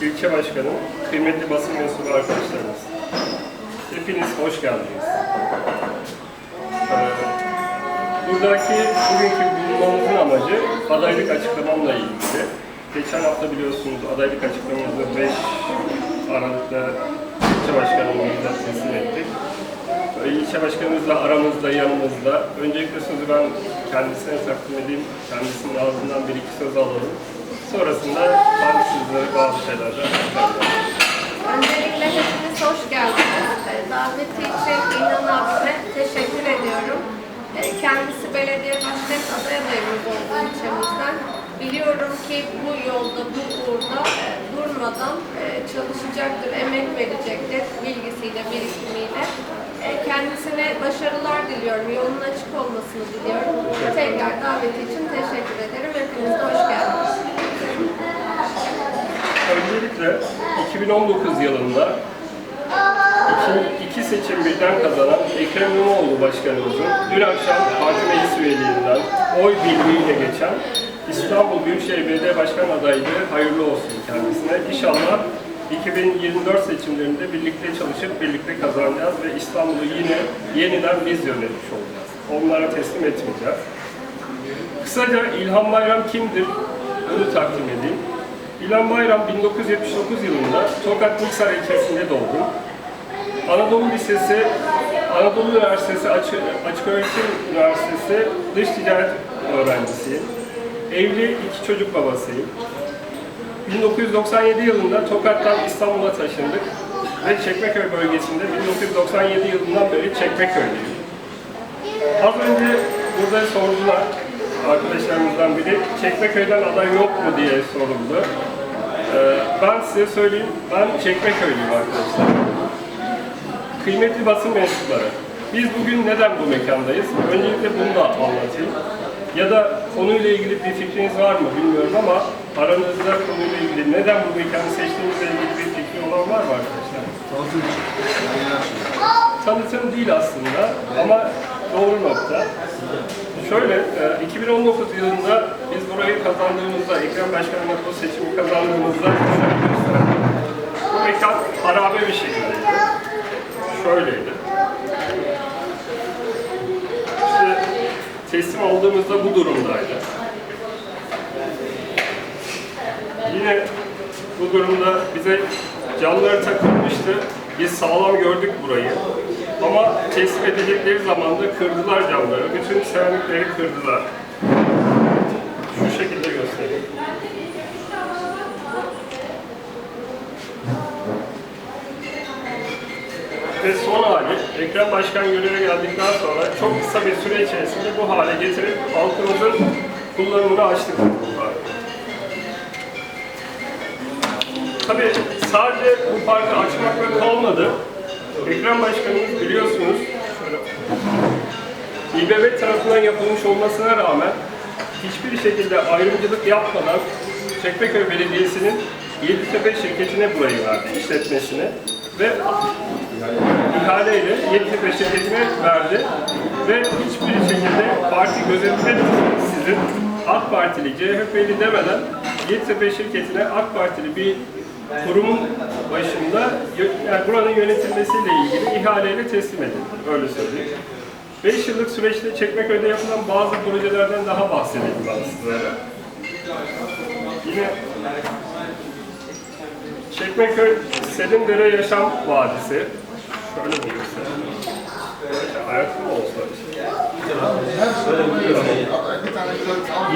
İlçe Başkanım, kıymetli basın mensubu arkadaşlarımız. Hepiniz hoş geldiniz. Ee, buradaki bugünkü bulunmamızın amacı adaylık açıklamamla ilgili. Geçen hafta biliyorsunuz adaylık açıklamamızı 5 Aralık'ta ilçe başkanımızla teslim ettik. Ee, İlçe başkanımızla aramızda, yanımızda. Öncelikle sözü ben kendisine takdim edeyim. Kendisinin ağzından bir iki söz alalım. Sonrasında ben sizlere aktaracağım. Öncelikle hepiniz hoş geldiniz. Daveti için İnan abime teşekkür ediyorum. Ee, Kendisi belediye başkan aday adayımız olduğu ilçemizden. Biliyorum ki bu yolda, bu uğurda e, durmadan e, çalışacaktır, emek verecektir bilgisiyle, birikimiyle. E, Kendisine başarılar diliyorum, yolun açık olmasını diliyorum. Tekrar daveti için teşekkür ederim. Hepiniz hoş geldiniz. Öncelikle 2019 yılında iki, iki seçim birden kazanan Ekrem İmamoğlu Başkanımızın dün akşam parti meclis üyeliğinden oy birliğiyle geçen İstanbul Büyükşehir Belediye Başkan adaylığı hayırlı olsun kendisine. İnşallah 2024 seçimlerinde birlikte çalışıp birlikte kazanacağız ve İstanbul'u yine yeniden biz yönetmiş olacağız. Onlara teslim etmeyeceğiz. Kısaca İlhan Bayram kimdir? Bunu takdim edeyim. İlhan Bayram 1979 yılında Tokat Niksar ilçesinde doğdu. Anadolu Lisesi, Anadolu Üniversitesi Açık, Açık Öğretim Üniversitesi Dış Ticaret öğrencisiyim. Evli iki çocuk babasıyım. 1997 yılında Tokat'tan İstanbul'a taşındık ve Çekmeköy bölgesinde 1997 yılından beri Çekmeköy'lüyüm. Az önce burada sordular arkadaşlarımızdan biri, Çekmeköy'den aday yok mu diye soruldu. Ee, ben size söyleyeyim, ben Çekmeköy'lüyüm arkadaşlar. Kıymetli basın mensupları, biz bugün neden bu mekandayız? Öncelikle bunu da anlatayım. Ya da konuyla ilgili bir fikriniz var mı bilmiyorum ama aranızda konuyla ilgili neden bu mekanı seçtiğimizle ilgili bir fikri olan var mı arkadaşlar? tanıtım değil aslında ama doğru nokta. Şöyle, e, 2019 yılında biz burayı kazandığımızda, Ekrem Başkan'la bu seçimi kazandığımızda. Bu mekan harabe bir şekildeydi. Şöyleydi. İşte teslim olduğumuzda bu durumdaydı. Yine bu durumda bize camları takılmıştı. Biz sağlam gördük burayı. Ama teslim edecekleri zaman da kırdılar camları. Bütün seramikleri kırdılar. Şu şekilde göstereyim. Ve son hali, Ekrem Başkan göreve geldikten sonra çok kısa bir süre içerisinde bu hale getirip halkımızın kullanımını açtık. Tabii sadece bu parkı açmakla kalmadı. Ekrem Başkanımız biliyorsunuz İBB tarafından yapılmış olmasına rağmen hiçbir şekilde ayrımcılık yapmadan Çekmeköy Belediyesi'nin Yeditepe şirketine burayı verdi, işletmesine ve ihaleyle Yeditepe şirketine verdi ve hiçbir şekilde parti gözetmeksizin AK Partili, CHP'li demeden Yeditepe şirketine AK Partili bir kurumun başında yani buranın yönetilmesiyle ilgili ihaleyle teslim edildi. Öyle söyleyeyim. 5 yıllık süreçte Çekmeköy'de yapılan bazı projelerden daha bahsedeyim ben sizlere. Yine Çekmeköy Selindere Yaşam Vadisi. Şöyle bir göstereyim. Ayakta mı olsa?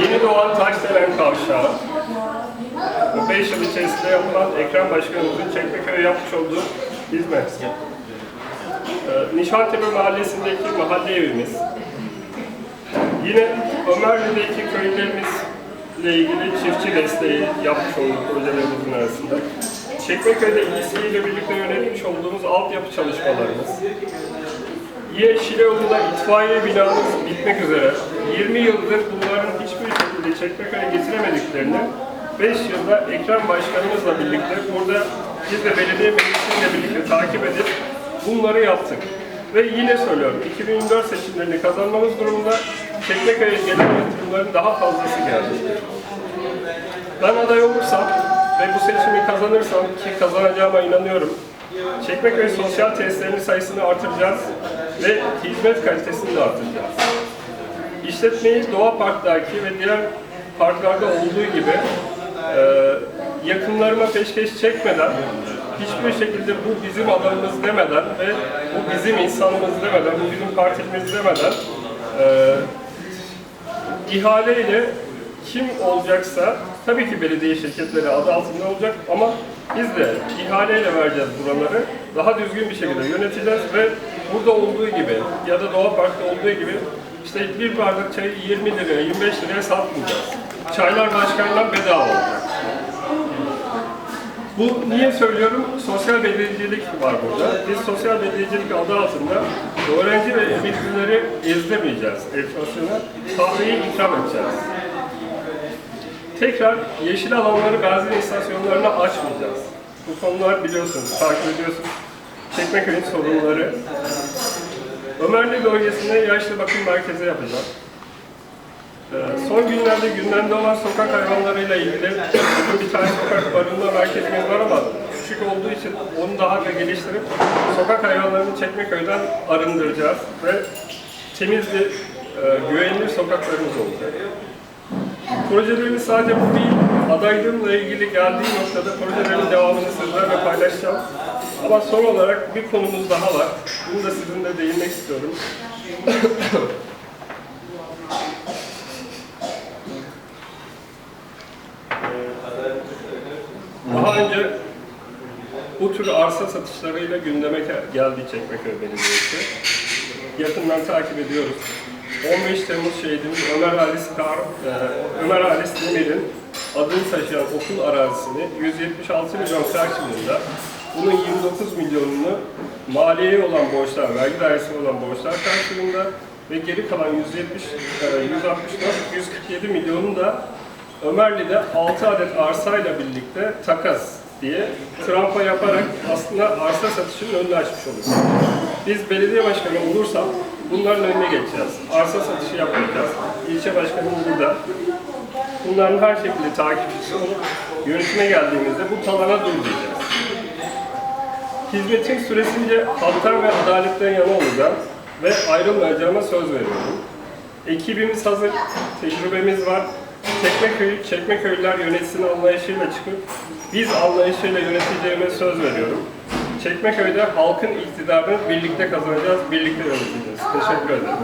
Yeni doğan Taşdelen Kavşağı. Bu 5 yıl içerisinde yapılan Ekrem Başkanımızın Çekmeköy'e yapmış olduğu hizmet. Ee, Nişantepe Mahallesi'ndeki mahalle evimiz. Yine Ömerli'deki köylerimizle ilgili çiftçi desteği yapmış olduk projelerimizin arasında. Çekmeköy'de ilisiyle birlikte yönetmiş olduğumuz altyapı çalışmalarımız. Yine Şile itfaiye binamız bitmek üzere. 20 yıldır bunların hiçbir şekilde Çekmeköy'e getiremediklerini 5 yılda Ekrem Başkanımızla birlikte burada biz de belediye meclisiyle birlikte takip edip bunları yaptık. Ve yine söylüyorum 2024 seçimlerini kazanmamız durumunda Çekmeköy'e gelen yatırımların daha fazlası gelecektir. Ben aday olursam ve bu seçimi kazanırsam ki kazanacağıma inanıyorum. Çekmeköy sosyal tesislerinin sayısını artıracağız ve hizmet kalitesini de artıracağız. İşletmeyi Doğa Park'taki ve diğer parklarda olduğu gibi e, yakınlarıma peşkeş çekmeden, hiçbir şekilde bu bizim alanımız demeden ve bu bizim insanımız demeden, bu bizim partimiz demeden e, ihaleyle kim olacaksa tabii ki belediye şirketleri adı altında olacak ama biz de ihaleyle vereceğiz buraları. Daha düzgün bir şekilde yöneteceğiz ve burada olduğu gibi ya da Doğa Park'ta olduğu gibi işte bir bardak çayı 20 liraya, 25 liraya satmayacağız. Çaylar başkandan bedava olacak. Bu niye söylüyorum? Sosyal belediyecilik var burada. Biz sosyal belediyecilik adı altında öğrenci ve emeklileri ezdirmeyeceğiz enflasyona. Kahveyi ikram edeceğiz. Tekrar yeşil alanları benzin istasyonlarına açmayacağız. Bu konular biliyorsunuz, takip ediyorsunuz. Çekmeköy'ün sorunları. Ömerli bölgesinde yaşlı bakım merkezi yapacağız. Ee, Son günlerde gündemde olan sokak hayvanlarıyla ilgili bir tane sokak barınma merkezimiz var ama küçük olduğu için onu daha da geliştirip sokak hayvanlarını Çekmeköy'den arındıracağız ve temiz bir, e, güvenilir sokaklarımız olacak. Projelerimiz sadece bu değil, adaylığımla ilgili geldiği noktada projelerin devamını sizlerle paylaşacağım. Ama son olarak bir konumuz daha var. Bunu da sizinle değinmek istiyorum. Daha önce bu tür arsa satışlarıyla gündeme gel- geldi Çekmeköy Belediyesi. Yakından takip ediyoruz. 15 Temmuz şehidimiz Ömer Halis Kar, e, Ömer Halis Demir'in adını taşıyan okul arazisini 176 milyon karşılığında bunun 29 milyonunu maliyeye olan borçlar, vergi dairesine olan borçlar karşılığında ve geri kalan 170, e, 164, 147 milyonu da Ömerli'de 6 adet arsayla birlikte takas diye trampa yaparak aslında arsa satışının önünü açmış oluruz. Biz belediye başkanı olursam bunların önüne geçeceğiz. Arsa satışı yapmayacağız. İlçe başkanım burada. Bunların her şekilde takipçisi olup yönetime geldiğimizde bu talana dur. Hizmetin süresince halktan ve adaletten yana olacağım ve ayrılmayacağıma söz veriyorum. Ekibimiz hazır, tecrübemiz var. Çekmeköy'ü Çekmeköylüler yönetsin anlayışıyla çıkıp biz anlayışıyla yöneteceğime söz veriyorum. Çekmeköy'de halkın iktidarını birlikte kazanacağız, birlikte yöneteceğiz. Teşekkür ederim.